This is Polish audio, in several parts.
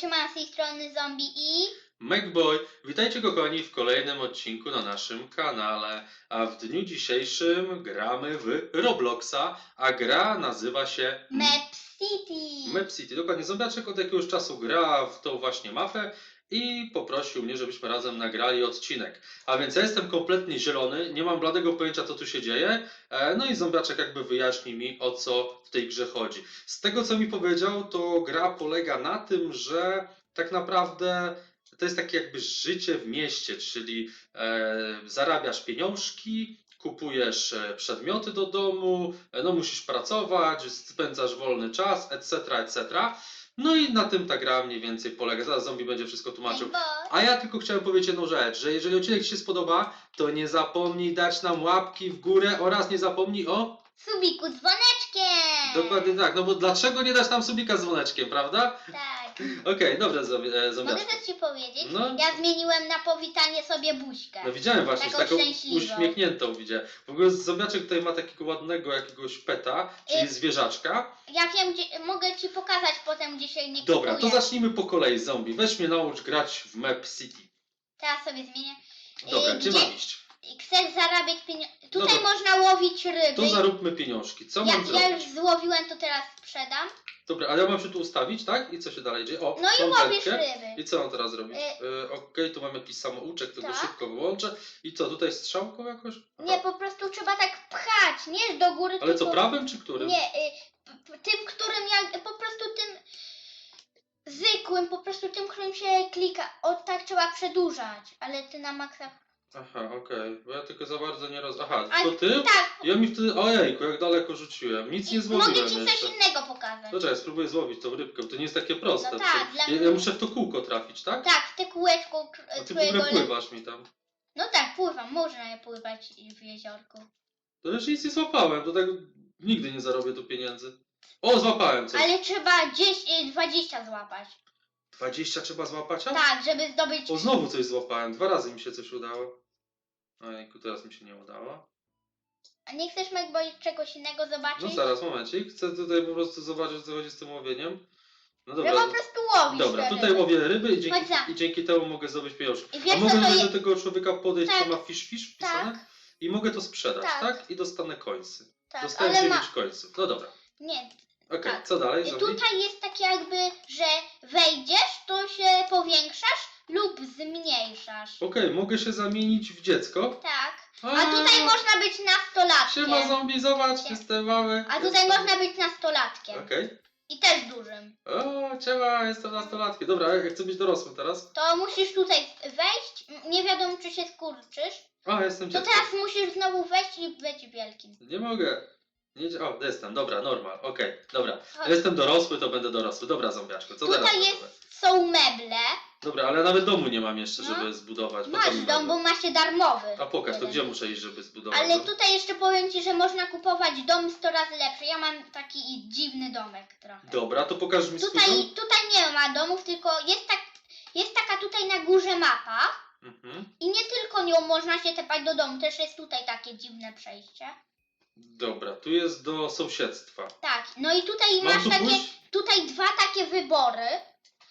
Siema, z tej strony zombie i... MacBoy, witajcie kochani w kolejnym odcinku na naszym kanale. A w dniu dzisiejszym gramy w Robloxa, a gra nazywa się Map City. Map City. Dokładnie, zombiaczek od jakiegoś czasu gra w tą właśnie mapę i poprosił mnie, żebyśmy razem nagrali odcinek. A więc ja jestem kompletnie zielony, nie mam bladego pojęcia, co tu się dzieje. E, No i zombiaczek jakby wyjaśni mi, o co w tej grze chodzi. Z tego, co mi powiedział, to gra polega na tym, że tak naprawdę to jest takie jakby życie w mieście, czyli e, zarabiasz pieniążki, kupujesz e, przedmioty do domu, no musisz pracować, spędzasz wolny czas, etc., etc. No i na tym ta gra mniej więcej polega. Zaraz zombie będzie wszystko tłumaczył. A ja tylko chciałem powiedzieć jedną rzecz, że jeżeli odcinek Ci się spodoba, to nie zapomnij dać nam łapki w górę oraz nie zapomnij o... Subiku dzwoneczkiem. Dokładnie tak, no bo dlaczego nie dać nam subika z dzwoneczkiem, prawda? Tak. Okej, dobrze, e, Mogę zombiaczku. coś ci powiedzieć? No. Ja zmieniłem na powitanie sobie buźkę. No widziałem właśnie, Taką taką szczęśliwą. uśmiechniętą widziałem. W ogóle zombiaczek tutaj ma takiego ładnego jakiegoś peta, czyli Y- zwierzaczka. Ja wiem, gdzie... mogę ci pokazać potem, gdzie się nie Dobra, to kupuje. zacznijmy po kolei zombie. Weź mnie naucz grać w Map City. Teraz sobie zmienię. Dobra, Y, gdzie gdzie- mam iść? Chcesz zarabiać pieniądze... Tutaj Dobra. można łowić ryby. Tu zaróbmy pieniążki. Co ja, mam zrobić? ja już złowiłem, to teraz sprzedam. Dobra, ale ja mam się tu ustawić, tak? I co się dalej dzieje? O, No i mam wędkę. ryby. I co mam teraz robić? Y- Y, Okej, tu mam jakiś samouczek, tego Tak. szybko wyłączę. I co, tutaj strzałką jakoś? Aha. Nie, po prostu trzeba tak pchać, nie do góry, Ale co, tylko... prawym czy którym? Nie, y, p- p- tym, którym ja, po prostu tym zwykłym, po prostu tym, którym się klika. O tak trzeba przedłużać, ale ty na maksa... Aha, okej, bo ja tylko za bardzo nie roz... Aha, A- to ty? Tak, Ja mi wtedy, ojejku, jak daleko rzuciłem. Nic nie i mogę złowiłem ci jeszcze. coś innego pokazać. No czekaj, spróbuję złowić tą rybkę, bo to nie jest takie proste. No tak, dla ja, ja muszę w to kółko trafić, tak? Tak, w te kółeczko k- A ty w ogóle le- pływasz mi tam. No tak, pływam, można je pływać w jeziorku. To jeszcze nic nie złapałem, do tego nigdy nie zarobię tu pieniędzy. O, złapałem coś. Ale trzeba 10, 20 złapać. 20 trzeba złapać, a? Tak, żeby zdobyć... O, znowu coś złapałem. Dwa razy mi się coś udało. Ojejku, teraz mi się nie udało. A nie chcesz Macboy czegoś innego zobaczyć? No zaraz, momencik. Chcę tutaj po prostu zobaczyć, co chodzi z tym łowieniem. No Że dobra. po prostu łowisz Dobra, te tutaj ryby. łowię ryby i dzięki, Chodź za. i dzięki temu mogę zdobyć pieniążki. I wiesz, A co mogę to jest? do tego człowieka podejść, Tak. co ma fish fish wpisane? Tak. I mogę to sprzedać, tak? Tak. I dostanę końcy. Tak, Dostanę ale 9 ma... końców. No dobra. Nie, Okej, Tak. co dalej? I Zombie? tutaj jest takie jakby, że wejdziesz, to się powiększasz lub zmniejszasz. Okej, mogę się zamienić w dziecko. Tak. A tutaj można być Siema nastolatkiem. zombie, zobacz, jestem mały. A tutaj jestem... można być nastolatkiem. Okej. I też dużym. O, siema, jestem nastolatkiem. Dobra, a jak chcę być dorosłym teraz? To musisz tutaj wejść. M- Nie wiadomo, czy się skurczysz. A, jestem To dzieckiem. teraz musisz znowu wejść i być wielkim. Nie mogę. Nie, o, jestem, dobra, normal, okej, dobra. Chodź. Jestem dorosły, to będę dorosły. Dobra, zombiaczko, co teraz? Tutaj robimy? jest, są meble. Dobra, ale nawet domu nie mam jeszcze, No. żeby zbudować. po co Masz mi dom, bo meble? macie darmowy. A pokaż, to gdzie muszę iść, żeby zbudować Ale dom? tutaj jeszcze powiem Ci, że można kupować dom 100 razy lepszy. Ja mam taki dziwny domek trochę. Dobra, to pokaż mi swój Tutaj, dom. tutaj nie ma domów, tylko jest, tak, jest taka tutaj na górze mapa Mhm. i nie tylko nią można się tepać do domu, też jest tutaj takie dziwne przejście. Dobra, tu jest do sąsiedztwa. Tak, no i tutaj masz tu takie, pójść? tutaj dwa takie wybory.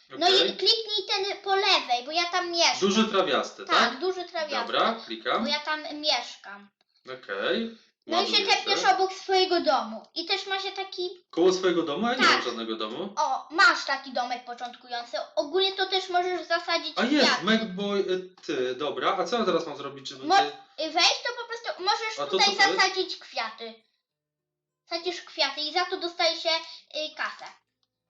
No Okej. i kliknij ten po lewej, bo ja tam mieszkam. Duży trawiasty, tak? Tak, duży trawiasty. Dobra, Bo klikam. ja tam mieszkam. Okej. No i się Ładuję tepniesz obok swojego domu. I też ma się taki Koło swojego domu? Ja nie Tak. mam żadnego domu. O, masz taki domek początkujący. Ogólnie to też możesz zasadzić A jest, kwiaty. Macboy, y, ty, dobra. A co ja teraz mam zrobić, żeby... Mo- ty- Y, Wejść to po prostu możesz A to tutaj co to jest? zasadzić kwiaty. Sadzisz kwiaty i za to dostaje się y, kasę.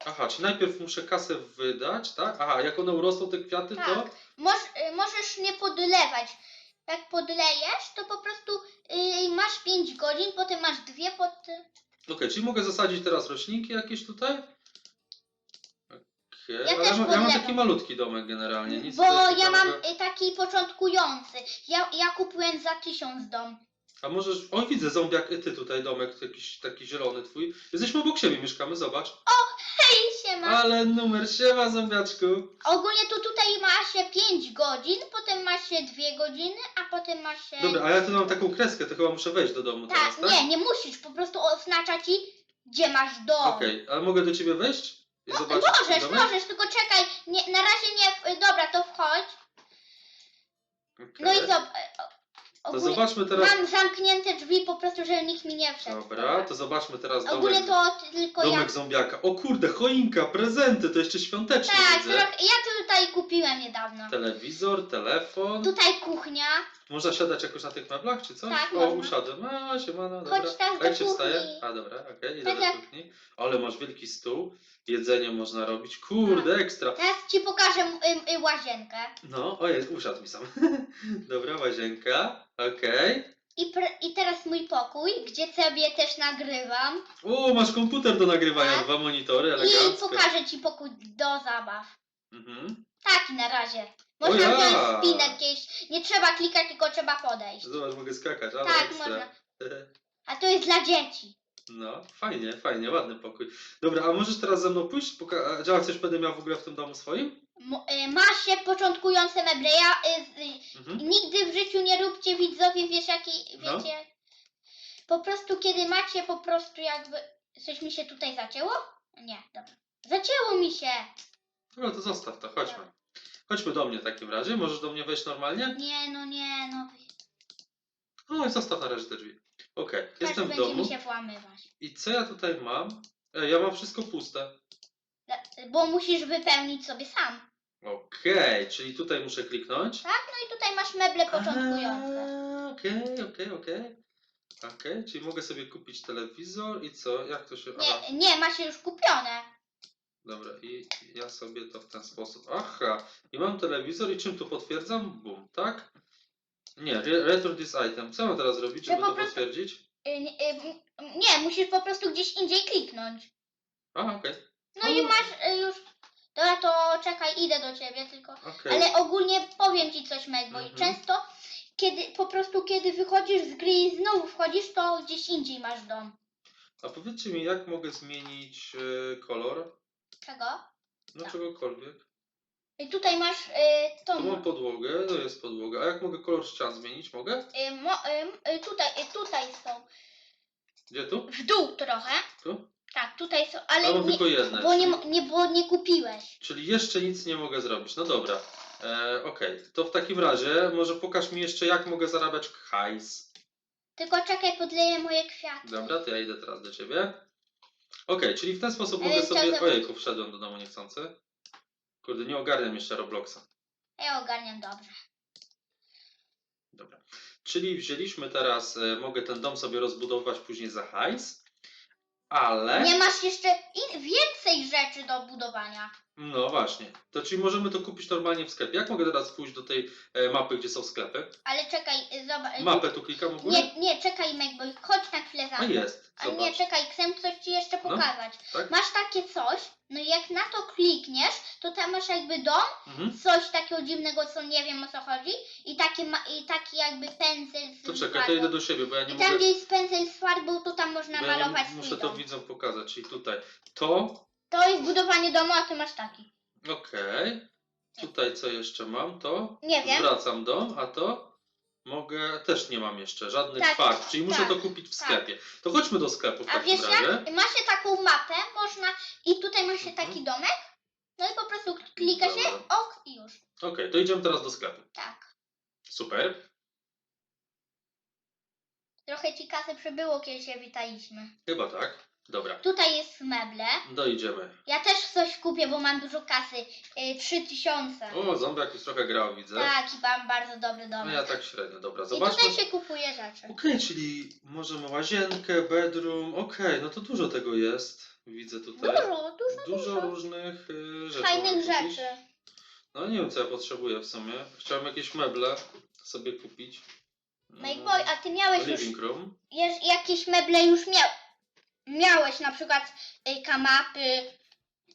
Aha, czy najpierw muszę kasę wydać, tak? Aha, jak one urosną, te kwiaty, to... Tak. Moż, y, możesz nie podlewać. Jak podlejesz, to po prostu y, masz 5 godzin, potem masz dwie pod... Okej, czyli mogę zasadzić teraz roślinki jakieś tutaj? Okej, Ja ale też ja, ma, ja mam podlewam. taki malutki domek generalnie, nic Bo tutaj ja mam ciekawego. y, taki początkujący. Ja, ja kupiłem za 1000 dom. A możesz... O, widzę zombiak, y, ty tutaj domek, jakiś taki zielony twój. Jesteśmy obok siebie, mieszkamy, zobacz. Hej, siema! Ale numer, siema zombiaczku. Ogólnie to tutaj ma się 5 godzin, potem ma się 2 godziny, a potem ma się... Dobra, a ja tu mam taką kreskę, to chyba muszę wejść do domu Tak, teraz, tak? nie, nie musisz, po prostu oznacza ci, gdzie masz dom. Okej, ale mogę do ciebie wejść? I No, zobaczyć twój możesz, domek? możesz, tylko czekaj. Nie, na razie nie. Dobra, to wchodź. No i Okej. To Ogólnie zobaczmy teraz. mam zamknięte drzwi po prostu, żeby nikt mi nie wszedł. Dobra, to zobaczmy teraz Ogólnie domek, to tylko ja. domek zombiaka. O kurde, choinka, prezenty, to jeszcze świątecznie Tak, widzę. trochę, ja to tutaj kupiłem niedawno. Telewizor, telefon. Tutaj kuchnia. Można siadać jakoś na tych meblach, czy coś? Tak, o, można. usiadłem. A, siemano, dobra. Chodź teraz A jak do się wstaje? A, dobra, okej, idę Tak do jak- kuchni. Ale masz wielki stół, jedzenie można robić. Kurde, Tak. ekstra. Teraz ci pokażę y, y, łazienkę. No, ojej, usiadł mi sam. dobra, łazienka, okej. I, pr- I teraz mój pokój, gdzie sobie też nagrywam. O, masz komputer do nagrywania, Tak. dwa monitory, I elegancko. pokażę ci pokój do zabaw. Mhm. Taki na razie. O Można ja! wziąć spinę jakieś. Nie trzeba klikać, tylko trzeba podejść. Zobacz, mogę skakać, ale Tak, ekstra. można. A to jest dla dzieci. No, fajnie, fajnie, ładny pokój. Dobra, a możesz teraz ze mną pójść? Poka- działa coś będę miał w ogóle w tym domu swoim? M- y, ma się początkujące meble. Ja y, Mhm. nigdy w życiu nie róbcie widzowie, wiesz jaki, No. wiecie. Po prostu kiedy macie po prostu jakby. Coś mi się tutaj zacięło? Nie, dobra. Zacięło mi się. Dobra, to zostaw to, chodźmy. Chodźmy do mnie w takim razie. Możesz do mnie wejść normalnie? Nie, no nie, no. No i zostaw na razie te drzwi. Okej, Każdy jestem w będzie domu. mi się włamywać. I co ja tutaj mam? Ej, ja mam wszystko puste. Dla- Bo musisz wypełnić sobie sam. Okej, czyli tutaj muszę kliknąć. No i tutaj masz meble początkujące. Okej, okej, okej. Okej, czyli mogę sobie kupić telewizor i co? Jak to się... Aha, Nie, nie, ma się już kupione. dobra, i ja sobie to w ten sposób... Aha, i mam telewizor i czym tu potwierdzam? Bum, tak? Nie, re- return this item. Co mam teraz zrobić, Że żeby po to prostu- potwierdzić? Y, Nie, y, nie, musisz po prostu gdzieś indziej kliknąć. Aha, okej, No i masz y, już. Dobra, to czekaj, idę do ciebie tylko. okej. Ale ogólnie powiem ci coś, Meg, bo Mhm. często, kiedy po prostu kiedy wychodzisz z gry i znowu wchodzisz, to gdzieś indziej masz dom. A powiedzcie mi, jak mogę zmienić e, kolor? Czego? No Tak. czegokolwiek. I tutaj masz y, Tu tą. mam podłogę, to jest podłoga. A jak mogę kolor ścian zmienić? Mogę? Y, mo, y, y, tutaj, y, tutaj są. Gdzie tu? W dół trochę. Tu? Tak, tutaj są, ale mam nie, tylko jedne. bo, nie, czyli, mo- nie, bo nie kupiłeś. czyli jeszcze nic nie mogę zrobić. No dobra. E, Okej, to w takim razie może pokaż mi jeszcze, jak mogę zarabiać hajs. Tylko czekaj, podleję moje kwiaty. Dobra, to ja idę teraz do ciebie. Okej, czyli w ten sposób Ja mogę chciał sobie... zobaczyć- Ojejku, wszedłem do domu niechcący. Kurde, nie ogarniam jeszcze Robloxa. Ja ogarniam dobrze. Dobra. Czyli wzięliśmy teraz, e, mogę ten dom sobie rozbudowywać później za hajs, ale... Nie masz jeszcze in, więcej rzeczy do budowania. No właśnie. To czyli możemy to kupić normalnie w sklepie. Jak mogę teraz pójść do tej e, mapy, gdzie są sklepy? Ale czekaj, y, zobacz. Mapę tu klikam w ogóle? Nie, nie, czekaj, Meg, bo chodź na chwilę za A mną. jest. A nie, Zobacz. czekaj, chcę coś ci jeszcze No, pokazać. tak? Masz takie coś, no i jak na to klikniesz, to tam masz jakby dom, Mhm. coś takiego dziwnego, co nie wiem o co chodzi, i taki, ma, i taki jakby pędzel z To czekaj, to farbą. idę do siebie, bo ja nie I tam, mogę... gdzie jest pędzel z farbą, to tam można Bo ja malować nie, swój muszę to dom. widzom pokazać, czyli tutaj. To, To jest budowanie domu, a ty masz taki. okej. Tutaj co jeszcze mam? To Nie wiem. zwracam dom, a to mogę, też nie mam jeszcze żadnych Tak, farb, czyli muszę tak, to kupić w tak. sklepie. To chodźmy do sklepu w A takim wiesz razie. jak? Ma się taką mapę, można i tutaj ma się Mhm. taki domek, no i po prostu klika się, Dobra. ok i już. Okej, to idziemy teraz do sklepu. Tak. Super. Trochę ci kasy przybyło, kiedy się witaliśmy. Chyba tak. Dobra, Tutaj jest meble. doidziemy. Ja też coś kupię, bo mam dużo kasy. Yy, 3000. O, zombiak już trochę grał, widzę. Tak, i mam bardzo dobry No domek. ja tak średnio, dobra, I zobaczmy. tutaj się kupuje rzeczy. Okej, czyli możemy łazienkę, bedroom, okej, no to dużo tego jest. Widzę tutaj. Dużo, dużo, Dużo dużo. różnych y, rzeczy. Fajnych można kupić. rzeczy. No nie wiem co ja potrzebuję w sumie. Chciałem jakieś meble sobie kupić. Majboy, a ty miałeś już Living room. jeż- jakieś meble już miał. Miałeś na przykład y, kanapy,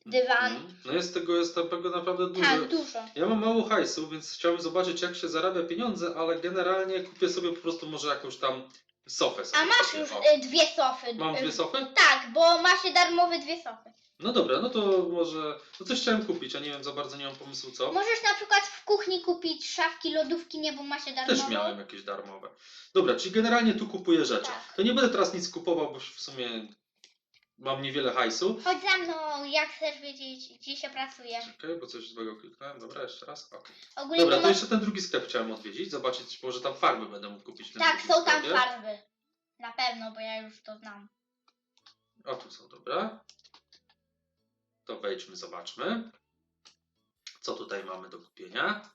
dywan. Mhm. No jest tego, jest tego naprawdę dużo. Tak, dużo. Ja mam mało hajsu, więc chciałbym zobaczyć jak się zarabia pieniądze, ale generalnie kupię sobie po prostu może jakąś tam sofę. Sobie A masz kupię. już O. y, dwie sofy. Mam Y, dwie sofy? Tak, bo ma się darmowe dwie sofy. No dobra, no to może. No coś chciałem kupić, a nie wiem za bardzo nie mam pomysłu co. Możesz na przykład w kuchni kupić szafki, lodówki, nie, bo ma się darmowe. Też miałem jakieś darmowe. Dobra, czyli generalnie tu kupuję rzeczy. Tak. To nie będę teraz nic kupował, bo w sumie mam niewiele hajsu. Chodź za mną, jak chcesz wiedzieć, gdzie się pracuje. Okej, bo coś złego kliknąłem. Dobra, jeszcze raz. Ogólnie Dobra, to mo- jeszcze ten drugi sklep chciałem odwiedzić, zobaczyć, może tam farby będę mógł kupić w tym Tak, drugim są tam sklepie. farby. Na pewno, bo ja już to znam. O, tu są, dobra. To wejdźmy, zobaczmy. Co tutaj mamy do kupienia?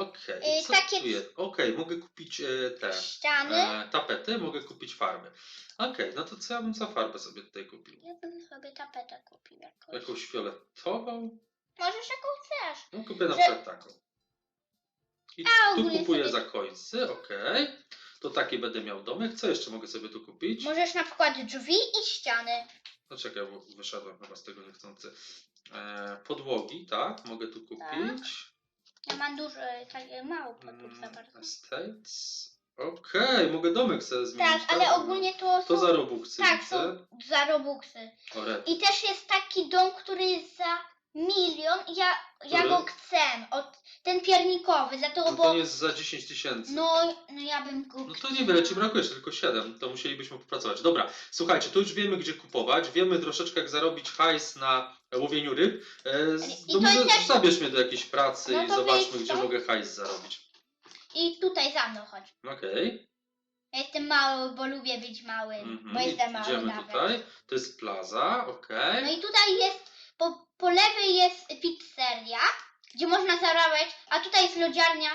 Okej, Y, co takie tu jest? Okej, mogę kupić e, te Ściany. e, tapety, mogę kupić farby. Okej, no to co ja bym za farbę sobie tutaj kupił? Ja bym sobie tapetę kupił jakąś. Jakąś fioletową? Możesz jaką chcesz. No kupię na Że- przykład taką. I A, tu ogólnie kupuję sobie- za końcy, okej. To taki będę miał domek. Co jeszcze mogę sobie tu kupić? Możesz na przykład drzwi i ściany. No czekaj, bo wyszedłem chyba z tego niechcący. E, podłogi, tak, mogę tu kupić. Ja mam dużo, takie mało podłóg za Mm, bardzo. Estates. Okej, mogę domek sobie zmienić. Tak, ale ogólnie to To są... za robuxy Tak, widzę. są za robuxy. O, red. I też jest taki dom, który jest za milion i ja, ja Który? go chcę. Od, ten piernikowy, za to, No bo... to jest za 10 tysięcy. No, no ja bym go No to niewiele ci brakuje, jeszcze tylko 7, to musielibyśmy popracować. Dobra, słuchajcie, to już wiemy gdzie kupować, wiemy troszeczkę jak zarobić hajs na łowieniu ryb. E, z, I to to może też- zabierz mnie do jakiejś pracy No i to zobaczmy wyjdź gdzie mogę hajs zarobić. I tutaj za mną chodź. Okej, Ja jestem mały, bo lubię być mały, mhm. bo jestem mały idziemy nawet. tutaj. To jest plaza, okej. No i tutaj jest, po, po lewej jest pizzeria, gdzie można zarabiać, a tutaj jest lodziarnia.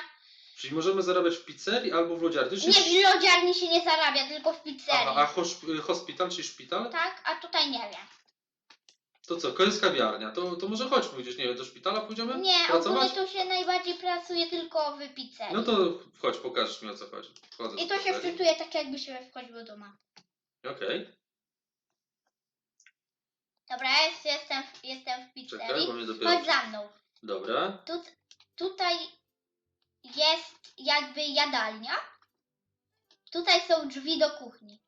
Czyli możemy zarabiać w pizzerii albo w lodziarni. Już Nie, w lodziarni się nie zarabia, tylko w pizzerii. Aha, a hosz- hospital, czyli szpital? Tak, a tutaj nie wiem. To co, to jest kawiarnia. To, to może chodźmy gdzieś, nie wiem, do szpitala pójdziemy? Nie, ogólnie Pracować? to się najbardziej pracuje tylko w pizzerii. No to chodź, pokażesz mi o co chodzi. Wchodzę I do to się pizzerii. wczytuje tak jakby się wchodziło do mapy. Okej, Dobra, ja jest, jestem, w- jestem w czekaj, pizzerii. bo mnie dopiero... Chodź za mną. Dobra. Tu, tutaj jest jakby jadalnia. Tutaj są drzwi do kuchni.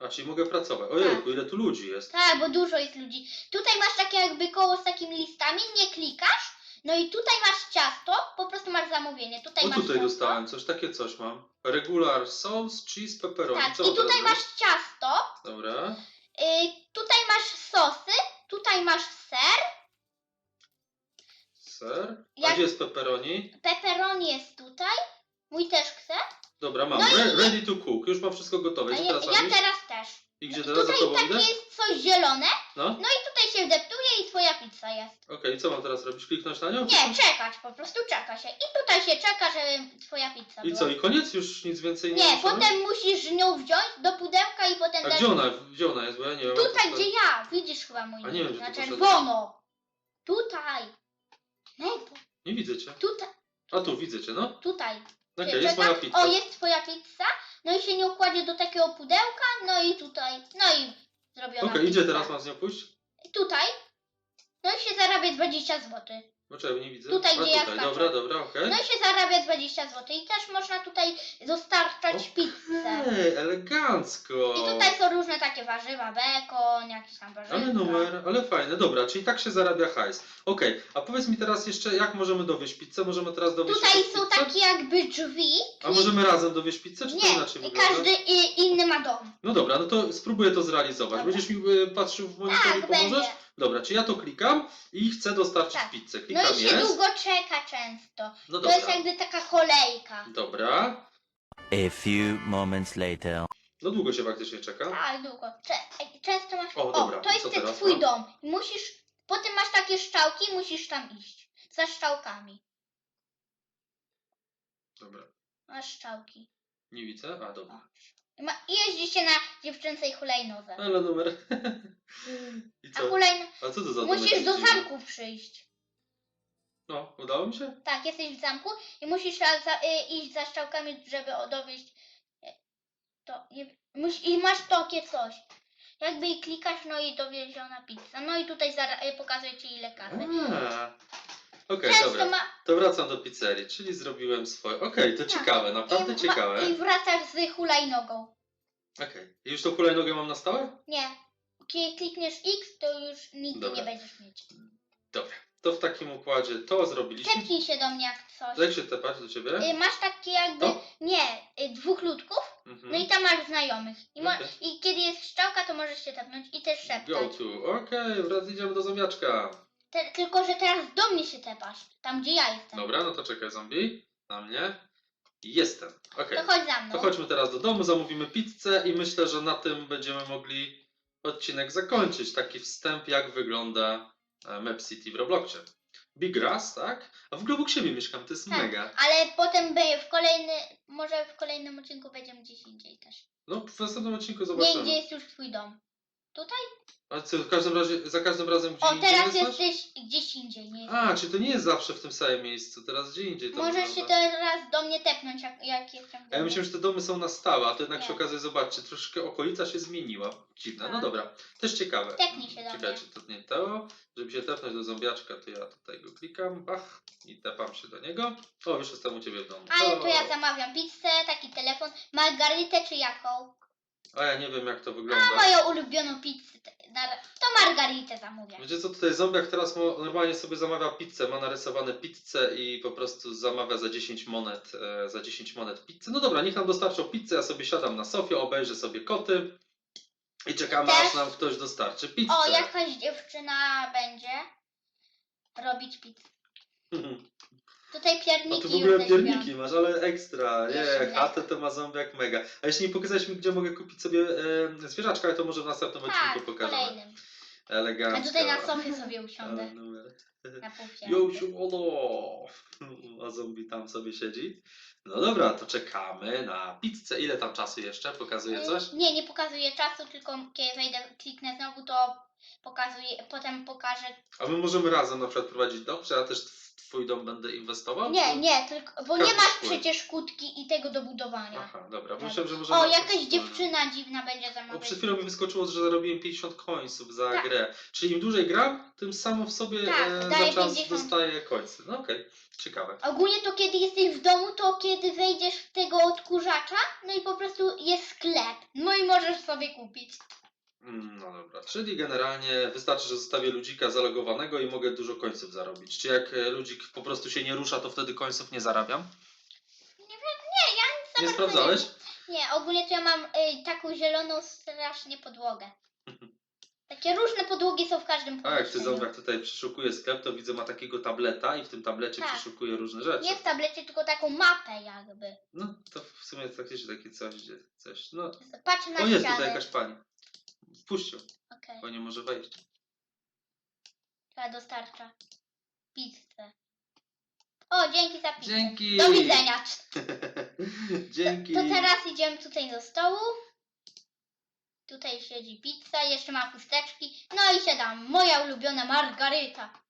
A, czyli mogę pracować. Ojejku, Tak. ile tu ludzi jest. Tak, bo dużo jest ludzi. Tutaj masz takie jakby koło z takimi listami, nie klikasz. No i tutaj masz ciasto, po prostu masz zamówienie. Tutaj O, masz tutaj ciasto. dostałem coś, takie coś mam. Regular sauce, cheese, pepperoni. Tak, Co i mam teraz tutaj masz zrobić? ciasto, Dobra. Y, tutaj masz sosy, tutaj masz ser, Ser. A Jak- gdzie jest pepperoni? pepperoni jest tutaj. Mój też chce. Dobra, mam. No i- Re- ready to cook. Już mam wszystko gotowe. A ja, teraz ja teraz też. I gdzie teraz za tutaj tobą takie idę? jest coś zielone, No. no i tutaj się wdeptuje i twoja pizza jest. Okej, co mam teraz robić? Kliknąć na nią? Nie, czekać, po prostu czeka się. I tutaj się czeka, żeby twoja pizza I była. co, i koniec? Już nic więcej nie Nie, robić? potem musisz nią wziąć do pudełka i potem A dać... gdzie ona, gdzie ona jest? Bo ja nie wiem. Tutaj, gdzie ja. Widzisz chyba mój A nie wiem, nick, gdzie na czerwono. Tutaj. Nie, tu- Nie widzę cię. tutaj, A tu widzę cię, no. tutaj. Okej, jest moja pizza. O, jest twoja pizza. No i się nie układzie do takiego pudełka, no i tutaj. No i zrobiona Okej, idzie pizza. teraz mam z nią pójść? Tutaj. No i się zarabia 20 zł. Dlaczego nie widzę? Tutaj, A gdzie ja tutaj, dobra, dobra, okej. No i się zarabia 20 zł. I też można tutaj dostarczać pizzę. Ej, elegancko. I tutaj są różne takie warzywa, bekon, jakieś tam warzywa. Ale numer, ale fajne, dobra, czyli tak się zarabia hajs. Okej, a powiedz mi teraz jeszcze, jak możemy dowieść pizzę? Możemy teraz dowieść Tutaj jakąś są pizzę? takie jakby drzwi. A możemy razem dowieść pizzę, czy to Nie, inaczej wygląda? każdy i, inny ma dom. No dobra, no to spróbuję to zrealizować. Dobra. Będziesz mi y, patrzył w monitor i Tak, pomożesz? będzie. Dobra, czy ja to klikam i chcę dostarczyć Tak. pizzę. No Klikam i się jest. długo czeka często. No To jest dobra. jakby taka kolejka. Dobra. A few moments later. No długo się faktycznie czeka. Tak, długo. Cze- ej, często masz. O, dobra, to i jest ten teraz twój mam? dom. I Musisz. Potem masz takie szczałki, musisz tam iść. Za szczałkami. Dobra. Masz szczałki. Nie widzę? A, dobra. I Ma, jeździ się na dziewczęcej hulajnodze. Ale numer. I A co? hulajno... A co to za Musisz domek do zamku przyjść. No, udało mi się? Tak, jesteś w zamku i musisz za, za, y, iść za szczałkami, żeby o- dowieść y, to. Nie, muś, I masz takie coś. Jakby i klikasz, no i dowieziona pizza. No i tutaj zara, y, pokazuję ci ile kasy. A. Okej, Często dobra. ma. To wracam do pizzerii, czyli zrobiłem swoje. Okej, to Tak. ciekawe, naprawdę i, ciekawe. Ma, I wracasz z hulajnogą. Już tą hulajnogę mam na stałe? Nie. Kiedy klikniesz X, to już nigdy Dobra. nie będziesz mieć. Dobra. To w takim układzie to zrobiliśmy. Tepnij się do mnie jak coś. Jak się tepać do ciebie? Y, masz takie jakby. To? Nie, y, dwóch ludków Mhm. No i tam masz znajomych. I, mo- Okej. I kiedy jest szczałka, to możesz się tepnąć i też Go szeptać. to. Okej, wraz idziemy do zombiaczka. Te, tylko, że teraz do mnie się tepasz. Tam, gdzie ja jestem. Dobra, no to czekaj, zombie. Na mnie. Jestem. Okej. To chodź za mną. To chodźmy teraz do domu, zamówimy pizzę i myślę, że na tym będziemy mogli odcinek zakończyć. Taki wstęp, jak wygląda e, Map City w Robloxie. Big Grass, tak? A w Globuxie mieszkam, to jest Tak. mega. Ale potem będzie w kolejny, może w kolejnym odcinku będziemy gdzieś indziej też. No, w następnym odcinku Nie, zobaczymy. gdzie jest już twój dom. Tutaj? A co, w każdym razie, za każdym razem gdzie O, indziej teraz jesteś? jesteś gdzieś indziej. Nie. A, czyli to nie jest zawsze w tym samym miejscu, teraz gdzie indziej to Możesz się wygląda. teraz do mnie tepnąć, jak, jak jestem A ja myślałem, że te domy są na stałe, a to jednak Nie. się okazuje, zobaczcie, troszkę okolica się zmieniła. Dziwne, no Tak. dobra. Też ciekawe. Tepnij się do Czekajcie, to nie to. Żeby się tepnąć do zombiaczka, to ja tutaj go klikam, bach, i tepam się do niego. O, już jestem u Ciebie w domu. Ale O, to ja zamawiam pizzę, taki telefon, margaritę czy jaką? A ja nie wiem jak to A wygląda. moją ulubioną pizzę. te- na- To margaritę zamówię. Wiecie co, tutaj zombiak teraz mo- normalnie sobie zamawia pizzę, ma narysowane pizzę i po prostu zamawia za 10 monet, e, za 10 monet pizzę. No dobra, niech nam dostarczą pizzę, ja sobie siadam na sofie, obejrzę sobie koty i czekamy Też- aż nam ktoś dostarczy pizzę. O, jakaś dziewczyna będzie robić pizzę. A pierniki tu w ogóle pierniki masz, ale ekstra, nie, chatę to ma zombiak mega. A jeśli nie pokazałeś mi, gdzie mogę kupić sobie e, zwierzaczka, to może w następnym Tak, odcinku w pokażemy. kolejnym. Elegancko. A tutaj na sofie sobie Ale usiądę. numer. Na pufie. Yo, siemano! A zombie tam sobie siedzi. No dobra, to czekamy na pizzę. Ile tam czasu jeszcze? Pokazuje coś? Nie, nie pokazuje czasu, tylko kiedy wejdę, kliknę znowu, to pokazuje, potem pokażę. A my możemy razem na przykład prowadzić dom, czy ja też w twój dom będę inwestował? Nie, czy- nie, tylko, bo Każdy nie masz swój. przecież kłódki i tego do budowania. Aha, dobra, Tak. myślałem, że możemy... O, jakaś dziewczyna dziwna będzie Bo zamawiać. przed chwilą mi wyskoczyło, że zarobiłem 50 końców za Tak. grę. Czyli im dłużej gram, tym samo w sobie Tak, e, daje za czas 50. dostaję końce. No okej, ciekawe. Ogólnie to kiedy jesteś w domu, to kiedy wejdziesz w tego odkurzacza, no i po prostu jest sklep. No i możesz sobie kupić. Mm, No dobra, czyli generalnie wystarczy, że zostawię ludzika zalogowanego i mogę dużo końców zarobić. Czy jak e, ludzik po prostu się nie rusza, to wtedy końców nie zarabiam? Nie, ja nic za Nie bardzo sprawdzałeś? Nie, nie ogólnie to ja mam y, taką zieloną strasznie podłogę. Takie różne podłogi są w każdym A jak ty pomieszczeniu. zombiak tutaj przeszukuje sklep, to widzę ma takiego tableta i w tym tablecie Tak. przeszukuje różne rzeczy. Nie w tablecie, tylko taką mapę jakby. No to w sumie faktycznie takie coś, gdzie coś. No, Patrz na o jest ścianę. tutaj jakaś pani. Wpuść ją, Okej, bo nie może wejść. która dostarcza pizzę. O, dzięki za pizzę. Dzięki! Do widzenia. Dzięki! To teraz idziemy tutaj do stołu. Tutaj siedzi pizza, jeszcze ma chusteczki. No i siadam. Moja ulubiona margaryta.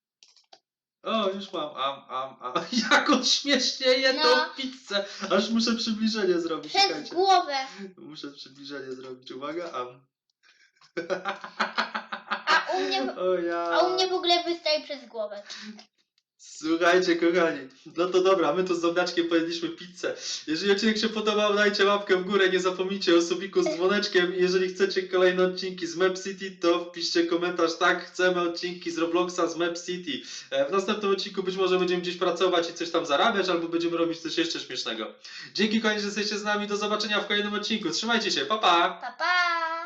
O, już mam. Am, am, am. Jak on śmiesznie je No. tą pizzę! Aż muszę przybliżenie zrobić. Przez Czekajcie. głowę. Muszę przybliżenie zrobić. Uwaga, am. A u mnie, O ja. a u mnie w ogóle wystaje przez głowę. Słuchajcie, kochani. No to dobra, my tu z zombiaczkiem pojedliśmy pizzę. Jeżeli odcinek się podobał, dajcie łapkę w górę. Nie zapomnijcie o subiku z dzwoneczkiem. I jeżeli chcecie kolejne odcinki z Map City, to wpiszcie komentarz. Tak, chcemy odcinki z Robloxa, z Map City. E, W następnym odcinku być może będziemy gdzieś pracować i coś tam zarabiać, albo będziemy robić coś jeszcze śmiesznego. Dzięki kochani, że jesteście z nami. Do zobaczenia w kolejnym odcinku. Trzymajcie się. Pa, pa! Pa, pa!